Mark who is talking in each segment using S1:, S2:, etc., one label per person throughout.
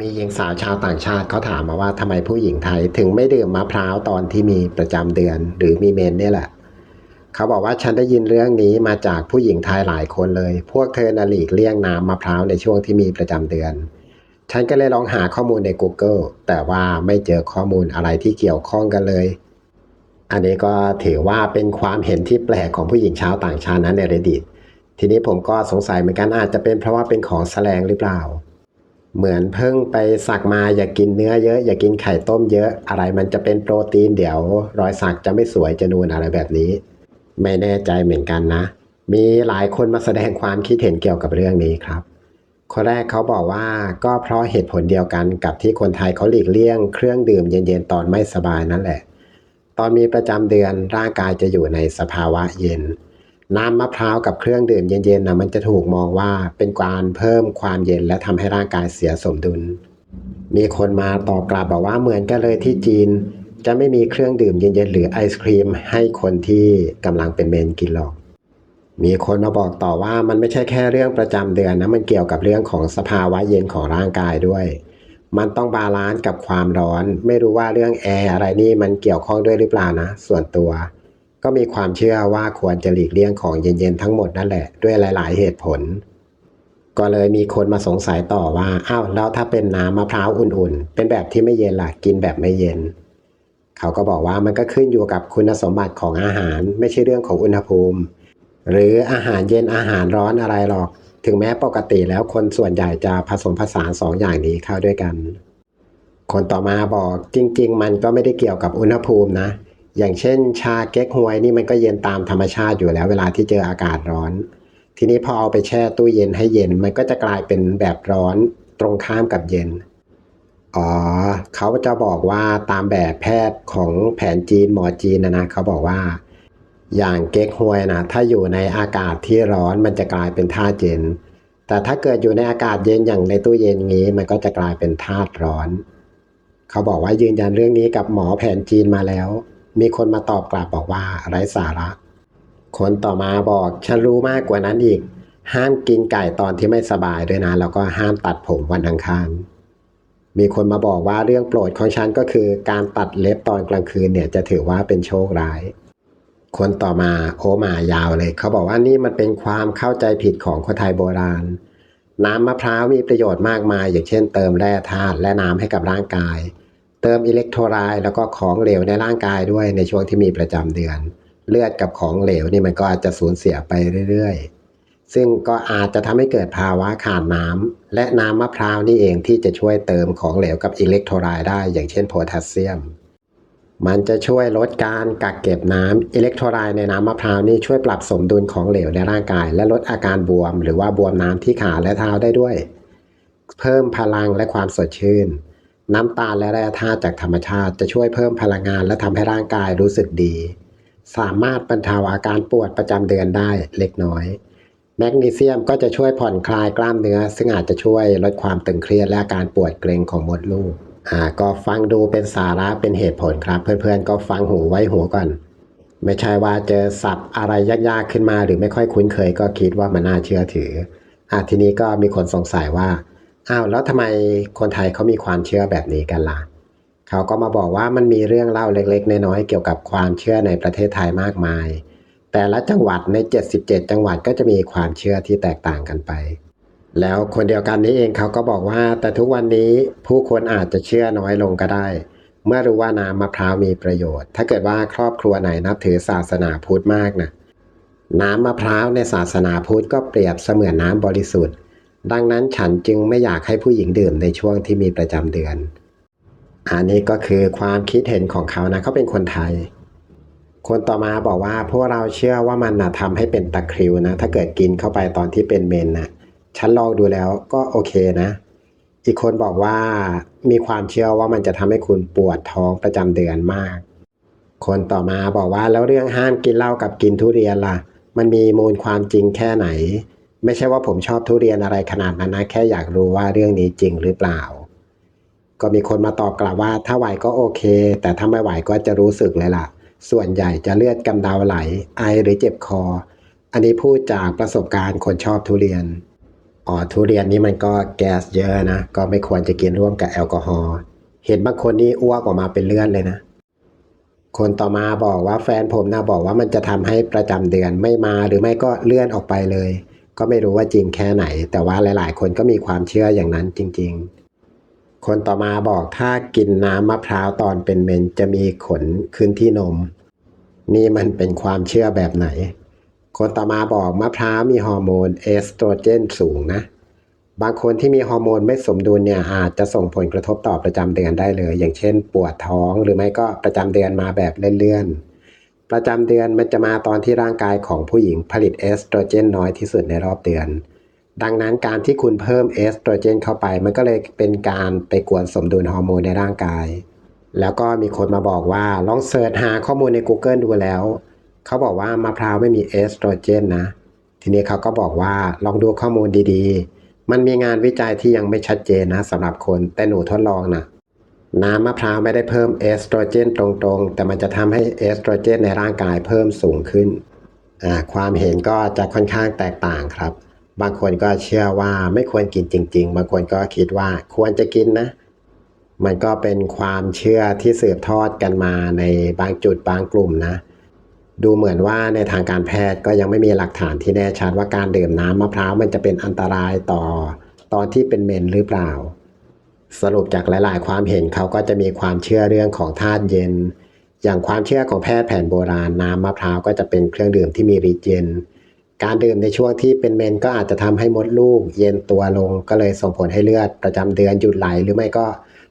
S1: มีหญิงสาวชาวต่างชาติเขาถามมาว่าทำไมผู้หญิงไทยถึงไม่ดื่มมะพร้าวตอนที่มีประจำเดือน หรือมีเมนเนี่ยแหละ เขาบอกว่าฉันได้ยินเรื่องนี้มาจากผู้หญิงไทยหลายคนเลย พวกเธอน่ะหลีกเลี่ยงน้ำมะพร้าวในช่วงที่มีประจำเดือน ฉันก็เลยลองหาข้อมูลใน Google แต่ว่าไม่เจอข้อมูลอะไรที่เกี่ยวข้องกันเลย อันนี้ก็ถือว่าเป็นความเห็นที่แปลกของผู้หญิงชาวต่างชาตินั้นใน Reddit ทีนี้ผมก็สงสัยเหมือนกันอาจจะเป็นเพราะว่าเป็นของแสลงหรือเปล่า เหมือนเพิ่งไปสักมาอย่ากินเนื้อเยอะ อย่ากินไข่ต้มเยอะ อะไรมันจะเป็นโปรตีนเดี๋ยว รอยสักจะไม่สวยจะนูนอะไรแบบนี้ ไม่แน่ใจเหมือนกันนะ มีหลายคนมาแสดงความคิดเห็นเกี่ยวกับเรื่องนี้ครับคนแรกเขาบอกว่าก็เพราะเหตุผลเดียวกันกับที่คนไทยเขาหลีกเลี่ยงเครื่องดื่มเย็นๆตอนไม่สบายนั่นแหละ ตอนมีประจำเดือนร่างกายจะอยู่ในสภาวะเย็น น้ำมะพร้าวกับเครื่องดื่มเย็นๆนะมันจะถูกมองว่าเป็นการเพิ่มความเย็นและทำให้ร่างกายเสียสมดุล มีคนมาตอบกลับบอกว่าเหมือนกันเลยที่จีน จะไม่มีเครื่องดื่มเย็นๆหรือไอศครีม ให้คนที่กำลังเป็นเมนกินหรอก มีคนมาบอกต่อว่ามันไม่ใช่แค่เรื่องประจำเดือนนะมันเกี่ยวกับเรื่องของสภาวะเย็นของร่างกายด้วย มันต้องบาลานซ์กับความร้อน ไม่รู้ว่าเรื่องแอร์อะไรนี่มันเกี่ยวข้องด้วยหรือเปล่านะ ส่วนตัว ก็มีความเชื่อว่าควรจะหลีกเลี่ยงของเย็นๆทั้งหมดนั่นแหละด้วยหลายๆ เหตุผล ก็เลยมีคนมาสงสัยต่อว่าอ้าวแล้วถ้าเป็นน้ำมะพร้าวอุ่นๆ เป็นแบบที่ไม่เย็นล่ะกินแบบไม่เย็น เขาก็บอกว่ามันก็ขึ้นอยู่กับคุณสมบัติของอาหาร ไม่ใช่เรื่องของอุณหภูมิ หรืออาหารเย็นอาหารร้อนอะไรหรอก ถึงแม้ปกติแล้วคนส่วนใหญ่จะผสมผสานสองอย่างนี้เข้าด้วยกัน คนต่อมาบอกจริง ๆ มันก็ไม่ได้เกี่ยวกับอุณหภูมินะ อย่างเช่น ชาเก๊กฮวยนี่มันก็เย็นตามธรรมชาติอยู่แล้ว เวลาที่เจออากาศร้อน ทีนี้พอเอาไปแช่ตู้เย็นให้เย็น มันก็จะกลายเป็นแบบร้อนตรงข้ามกับเย็นอ๋อเขาจะบอกว่าตามแบบแพทย์ของแผนจีนหมอจีนนะนะเขาบอกว่า อย่างเก๊กฮวยนะถ้าอยู่ในอากาศที่ร้อนมันจะกลายเป็นธาตุเย็น แต่ถ้าเกิดอยู่ในอากาศเย็นอย่างในตู้เย็นงี้ มันก็จะกลายเป็นธาตุร้อน เขาบอกว่ายืนยันเรื่องนี้กับหมอแผนจีนมาแล้ว มีคนมาตอบกลับบอกว่าไร้สาระ คนต่อมาบอกฉันรู้มากกว่านั้นอีก ห้ามกินไก่ตอนที่ไม่สบายด้วยนะแล้วก็ห้ามตัดผมวันอังคาร มีคนมาบอกว่าเรื่องโปรดของฉันก็คือ การตัดเล็บตอนกลางคืนเนี่ยจะถือว่าเป็นโชคร้าย คนต่อมาโอมายาวเลย เขาบอกว่านี่มันเป็นความเข้าใจผิดของคนไทยโบราณ น้ำมะพร้าวมีประโยชน์มากมาย อย่างเช่น เติมแร่ธาตุและน้ำให้กับร่างกาย เติมอิเล็กโทรไลต์แล้วก็ของเหลวในร่างกายด้วยในช่วงที่มีประจำเดือน เลือดกับของเหลวนี่มันก็อาจจะสูญเสียไปเรื่อยๆ ซึ่งก็อาจจะทำให้เกิดภาวะขาดน้ำและน้ำมะพร้าวนี่เองที่จะช่วยเติมของเหลวกับอิเล็กโทรไลต์ได้ อย่างเช่นโพแทสเซียม มันจะช่วยลดการกักเก็บน้ำอิเล็กโทรไลต์ในน้ำมะพร้าวนี่ช่วยปรับสมดุลของเหลวในร่างกาย และลดอาการบวม หรือว่าบวมน้ำที่ขาและเท้าได้ด้วย เพิ่มพลังและความสดชื่น น้ำตาลและแร่ธาตุจากธรรมชาติจะช่วยเพิ่มพลังงานและทำให้ร่างกายรู้สึกดี สามารถบรรเทาอาการปวดประจำเดือนได้เล็กน้อย แมกนีเซียมก็จะช่วยผ่อนคลายกล้ามเนื้อ ซึ่งอาจจะช่วยลดความตึงเครียดและอาการปวดเกร็งของมดลูกอ่าก็ฟังดูเป็นสาระเป็นเหตุผลครับ เพื่อนๆ ก็ฟังหูไว้หัวก่อน ไม่ใช่ว่าเจอศัพท์อะไรยากๆขึ้นมา หรือไม่ค่อยคุ้นเคย ก็คิดว่ามันน่าเชื่อถืออะทีนี้ก็มีคนสงสัยว่า อ้าวแล้วทำไมคนไทยเขามีความเชื่อแบบนี้กันล่ะ เขาก็มาบอกว่ามันมีเรื่องเล่าเล็กๆ น้อยๆเกี่ยวกับความเชื่อในประเทศไทยมากมาย แต่ละจังหวัดใน 77 จังหวัดก็จะมีความเชื่อที่แตกต่างกันไป แล้วคนเดียวกันนี้เองเขาก็บอกว่า แต่ทุกวันนี้ผู้คนอาจจะเชื่อน้อยลงก็ได้ เมื่อรู้ว่าน้ำมะพร้าวมีประโยชน์ ถ้าเกิดว่าครอบครัวไหนนับถือศาสนาพุทธมากนะน้ำมะพร้าวในศาสนาพุทธก็เปรียบเสมือนน้ำบริสุทธิ์ ดังนั้นฉันจึงไม่อยากให้ผู้หญิงดื่มในช่วงที่มีประจำเดือน อันนี้ก็คือความคิดเห็นของเขานะเขาเป็นคนไทย คนต่อมาบอกว่าพวกเราเชื่อว่ามันนะทำให้เป็นตะคริวนะ ถ้าเกิดกินเข้าไปตอนที่เป็นเมนนะฉันลองดูแล้วก็โอเคนะ อีกคนบอกว่ามีความเชื่อว่ามันจะทำให้คุณปวดท้องประจำเดือนมาก คนต่อมาบอกว่าแล้วเรื่องห้ามกินเหล้ากับกินทุเรียนล่ะ มันมีมูลความจริงแค่ไหน ไม่ใช่ว่าผมชอบทุเรียนอะไรขนาดนั้นนะแค่อยากรู้ว่าเรื่องนี้จริงหรือเปล่า ก็มีคนมาตอบกลับว่าถ้าไหวก็โอเค แต่ถ้าไม่ไหวก็จะรู้สึกเลยล่ะ ส่วนใหญ่จะเลือดกำเดาไหล ไอหรือเจ็บคอ อันนี้พูดจากประสบการณ์คนชอบทุเรียนอ๋อทุเรียนนี่มันก็แก๊สเยอะนะก็ไม่ควรจะกินร่วมกับแอลกอฮอล์เห็นบางคนนี่อ้วกออกมาเป็นเลือดเลยนะคนต่อมาบอกว่าแฟนผมนะบอกว่ามันจะทำให้ประจำเดือนไม่มาหรือไม่ก็เลื่อนออกไปเลย ก็ไม่รู้ว่าจริงแค่ไหน แต่ว่าหลาย ๆ คนก็มีความเชื่ออย่างนั้นจริง ๆ คนต่อมาบอกถ้ากินน้ำมะพร้าวตอนเป็นเมนจะมีขนขึ้นที่นม นี่มันเป็นความเชื่อแบบไหน คนต่อมาบอกมะพร้าวมีฮอร์โมนเอสโตรเจนสูงนะบางคนที่มีฮอร์โมนไม่สมดุลเนี่ยอาจจะส่งผลกระทบต่อประจำเดือนได้เลย อย่างเช่น ปวดท้องหรือไม่ก็ประจำเดือนมาแบบเลื่อนๆ ประจำเดือนมันจะมาตอนที่ร่างกายของผู้หญิงผลิตเอสโตรเจนน้อยที่สุดในรอบเดือน ดังนั้นการที่คุณเพิ่มเอสโตรเจนเข้าไป มันก็เลยเป็นการไปกวนสมดุลฮอร์โมนในร่างกาย แล้วก็มีคนมาบอกว่าลองเสิร์ชหาข้อมูลใน Google ดูแล้ว เขาบอกว่ามะพร้าวไม่มีเอสโตรเจนนะ ทีนี้เขาก็บอกว่าลองดูข้อมูลดีๆ มันมีงานวิจัยที่ยังไม่ชัดเจนนะสำหรับคนแต่หนูทดลองนะ น้ำมะพร้าวไม่ได้เพิ่มเอสโตรเจนตรงๆ แต่มันจะทำให้เอสโตรเจนในร่างกายเพิ่มสูงขึ้น ความเห็นก็จะค่อนข้างแตกต่างครับ บางคนก็เชื่อว่าไม่ควรกินจริง ๆ บางคนก็คิดว่าควรจะกินนะ มันก็เป็นความเชื่อที่สืบทอดกันมาในบางจุดบางกลุ่มนะ ดูเหมือนว่าในทางการแพทย์ก็ยังไม่มีหลักฐานที่แน่ชัดว่าการดื่มน้ำมะพร้าวมันจะเป็นอันตรายต่อ ตอนที่เป็นเมนหรือเปล่า สรุปจากหลาย ๆ ความเห็นเขาก็จะมีความเชื่อเรื่องของธาตุเย็น อย่างความเชื่อของแพทย์แผนโบราณน้ำมะพร้าวก็จะเป็นเครื่องดื่มที่มีฤทธิ์เย็น การดื่มในช่วงที่เป็นเมนก็อาจจะทำให้มดลูก เย็นตัวลง ก็เลยส่งผลให้เลือดประจำเดือนหยุดไหลหรือไม่ก็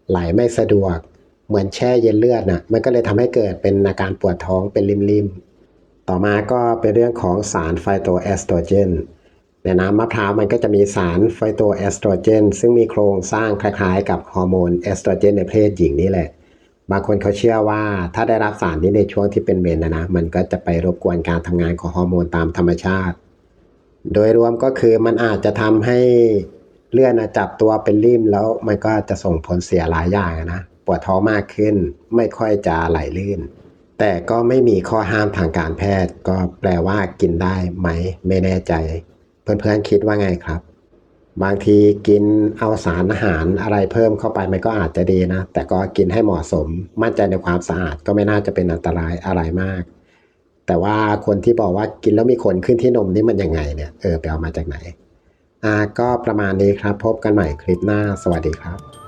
S1: ไหลไม่สะดวก เหมือนแช่เย็นเลือดนะมันก็เลยทำให้เกิดเป็นอาการปวดท้องเป็นริมๆต่อมาก็เป็นเรื่องของสารไฟโตเอสโตรเจน ในน้ำมะพร้าวมันก็จะมีสารไฟโตเอสโตรเจน ซึ่งมีโครงสร้างคล้ายๆ กับฮอร์โมนเอสโตรเจนในเพศหญิงนี่แหละ บางคนเขาเชื่อว่าถ้าได้รับสารนี้ในช่วงที่เป็นเมนนะนะ มันก็จะไปรบกวนการทำงานของฮอร์โมนตามธรรมชาติ โดยรวมก็คือมันอาจจะทำให้เลือดนะจับตัวเป็นริ่มแล้วมันก็จะส่งผลเสียหลายอย่างนะปวดท้องมากขึ้นไม่ค่อยจะไหลลื่น แต่ก็ไม่มีข้อห้ามทางการแพทย์ ก็แปลว่ากินได้ไหม ไม่แน่ใจ เพื่อนๆคิดว่าไงครับ บางทีกินเอาสารอาหารอะไรเพิ่มเข้าไปมันก็อาจจะดีนะ แต่ก็กินให้เหมาะสม มั่นใจในความสะอาดก็ไม่น่าจะเป็นอันตรายอะไรมาก แต่ว่าคนที่บอกว่ากินแล้วมีขนขึ้นที่นมนี่มันยังไงเนี่ยเออไปเอามาจากไหนอ่าก็ประมาณนี้ครับ พบกันใหม่คลิปหน้าสวัสดีครับ